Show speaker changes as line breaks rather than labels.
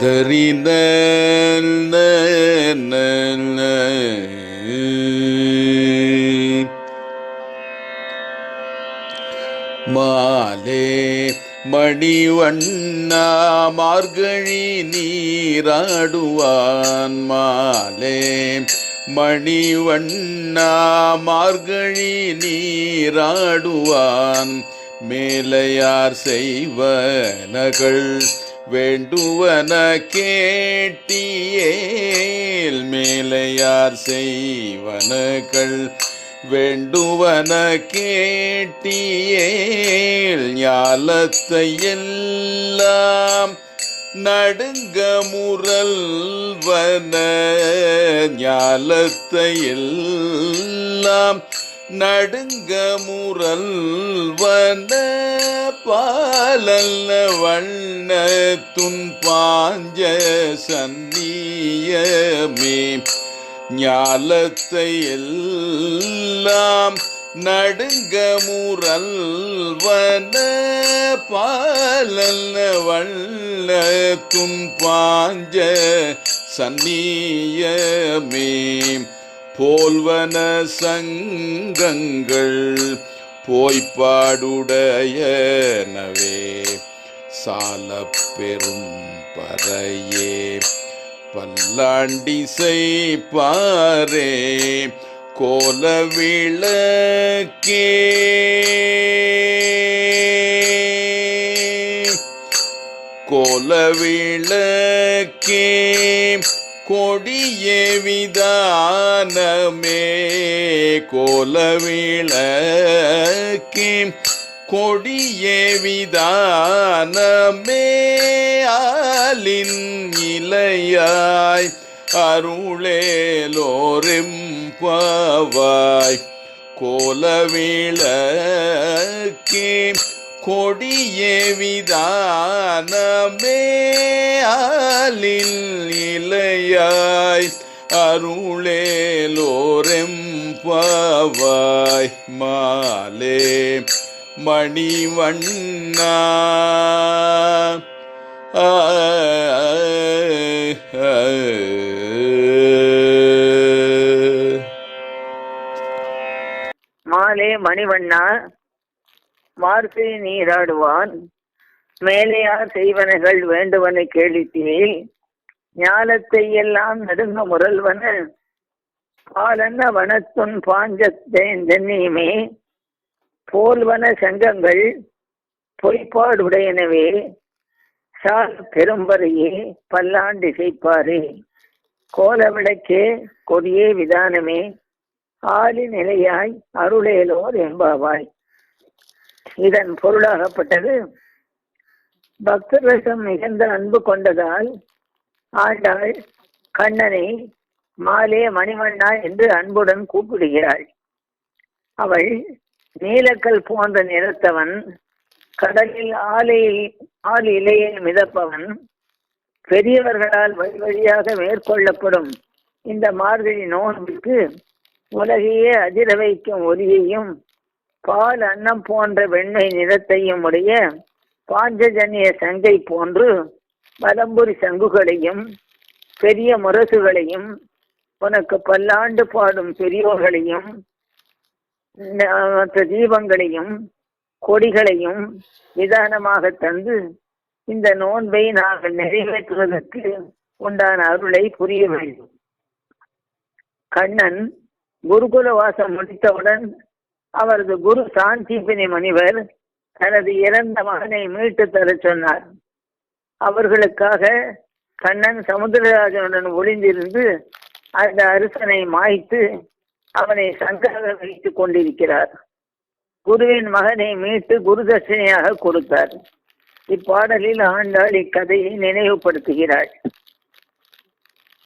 ததறின மாலே மணிவண்ணா மார்கழி நீராடுவான். மாலே மணிவண்ணா மார்கழி நீராடுவான். மேலையார் செய்வனகள் வேண்டுவன கேட்டியேல் மேலையார் செய்வனகள். வேண்டுவன கேட்டியேல் ஞாலத்தை எல்லாம் நடுங்க முரல்வன ஞாலத்தை எல்லாம் நடுங்க முரல்வன பாலல்ல வண்ண துன்பாஞ்ச சன்னியமே ஞாலத்தை எல்லாம் நடுங்க முரல்வன பாலல்ல வண்ண துன்பாஞ்ச சன்னியமே போல்வன சங்கங்கள் போய்ப்பாடுடையனவே சால பெரும் பறையே பல்லாண்டிசை பாரே கோல விளக்கே கோல விளக்கே கொடியே விதானமே கோல விளக்கே கொடியே விதானமே ஆலின் இலையாய் அருளேலோரெம்பாவாய் கோலவிளக்கே கொடியே விதானமே ஆலில் அருளேலோரெம் பவாய் மாலே மணிவண்ணா
மாலே மணிவண்ணா மார்கழி நீராடுவான் மேலையார் செய்வனைகள் வேண்டுவனை கேளித்தீல் ஞாலத்தை எல்லாம் நடுங்க முரல்வன பாலன்ன வனத்துன் பாஞ்சத்தேந்தன்னியுமே போல்வன சங்கங்கள் பொய்ப்பாடுடையனவே சால் பெரும்பறையே பல்லாண்டு செய்ப்பாரே கோலவிளக்கே கொடியே விதானமே ஆளி நிலையாய் அருளேலோர் என்பாவாய். இதன் பொருளாகப்பட்டது பக்தரசம் மிகுந்த அன்பு கொண்டதால் ஆண்டாள் கண்ணனை மாலே மணிவண்ணா என்று அன்புடன் கூப்பிடுகிறாள். அவள் நீலக்கல் போன்ற நிறத்தவன் கடலில் ஆலையில் ஆள் இலையில் மிதப்பவன் பெரியவர்களால் வழி வழியாக மேற்கொள்ளப்படும் இந்த மார்கழி நோன்புக்கு உலகையே அதிர வைக்கும் ஒலியையும் பால் அன்னம் போன்ற வெண்மை நிறத்தையும் உடைய பாஞ்சஜன்ய சங்கை போன்று வலம்புரி சங்குகளையும் பெரிய முரசுகளையும் உனக்கு பல்லாண்டு பாடும் பெரியோர்களையும் மற்ற தீபங்களையும் கொடிகளையும் நிதானமாக தந்து இந்த நோன்பை நாங்கள் நிறைவேற்றுவதற்கு உண்டான அருளை புரிய வேண்டும். கண்ணன் குருகுல வாசம் முடித்தவுடன் அவரது குரு சாந்திபினி முனிவர் தனது இறந்த மகனை மீட்டு தரச் சொன்னார். அவர்களுக்காக கண்ணன் சமுத்திரராஜனுடன் ஒளிந்திருந்து அந்த அரசனை மாய்த்து அவனை சங்காக வைத்துக் கொண்டிருக்கிறார். குருவின் மகனை மீட்டு குரு தட்சிணையாக கொடுத்தார். இப்பாடலில் ஆண்டாள் இக்கதையை நினைவுபடுத்துகிறாள்.